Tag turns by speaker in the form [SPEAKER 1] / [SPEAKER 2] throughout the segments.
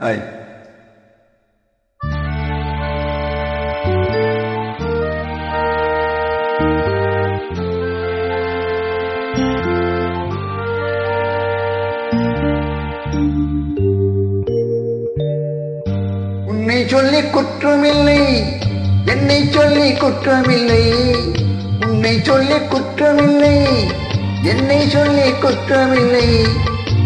[SPEAKER 1] Hi உன்னை சொல்லி குற்றமில்லை என்னை சொல்லி குற்றமில்லை. உன்னை சொல்லி குற்றமில்லை என்னை சொல்லி குற்றமில்லை.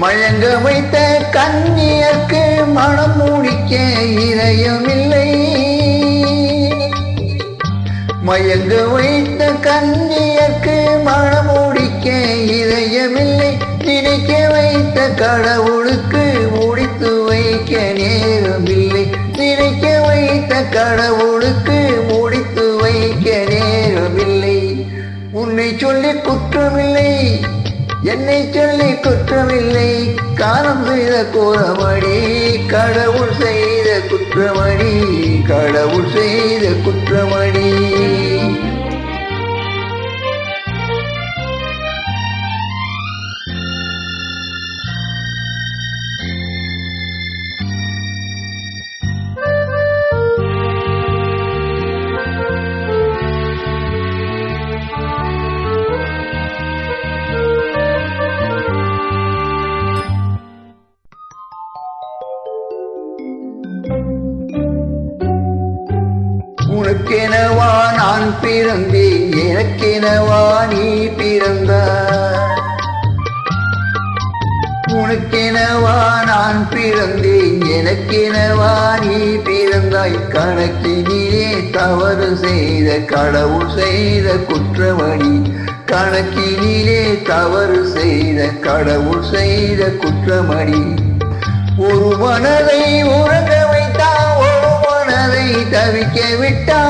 [SPEAKER 1] மயங்க வைத்த கண்ணியர்க்கு மனம் முடிக்க இதயமில்லை மயங்க வைத்த கண்ணியர்க்கு மனம் முடிக்க இதயமில்லை நினைக்க வைத்த கடவுளுக்கு முடித்து வைக்க நேரமில்லை. நினைக்க வைத்த கடவுளுக்கு முடித்து வைக்க நேரமில்லை. உன்னை சொல்லி குற்றமில்லை. என்னை சொல்லி குற்றமில்லை. காலம் செய்த கோலமடி கடவுள் செய்த குற்றமணி கடவுள் செய்த குற்றமணி உனக்கெனவா நான் பிறந்தேன் எனக்கெனவா நீ பிறந்தாய்? உனக்கெனவா நான் பிறந்தேன் எனக்கெனவா நீ பிறந்தாய்? கணக்கினிலே தவறு செய்த கடவுள் செய்த குற்றமணி. கணக்கினிலே தவறு செய்த கடவுள் செய்த குற்றமணி. தவிக்க விட்டான்.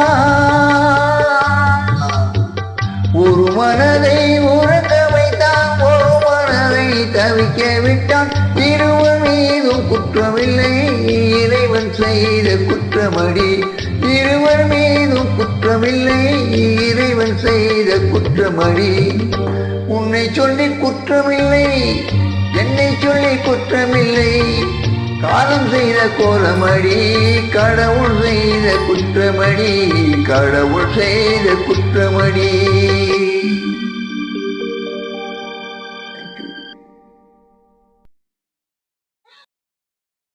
[SPEAKER 1] ஒரு மனதை உறங்க வைத்தான் ஒரு மனதை தவிக்க விட்டான். இருவன் மீதும் குற்றமில்லை இறைவன் செய்த குற்றமடி. இருவர் மீதும் குற்றமில்லை இறைவன் செய்த குற்றமடி. உன்னை சொல்லி குற்றமில்லை என்னை சொல்லி குற்றமில்லை. காலம் செய்த கோலமடி கடவுள் செய்த குற்றமடி கடவுள் செய்த குற்றமடி.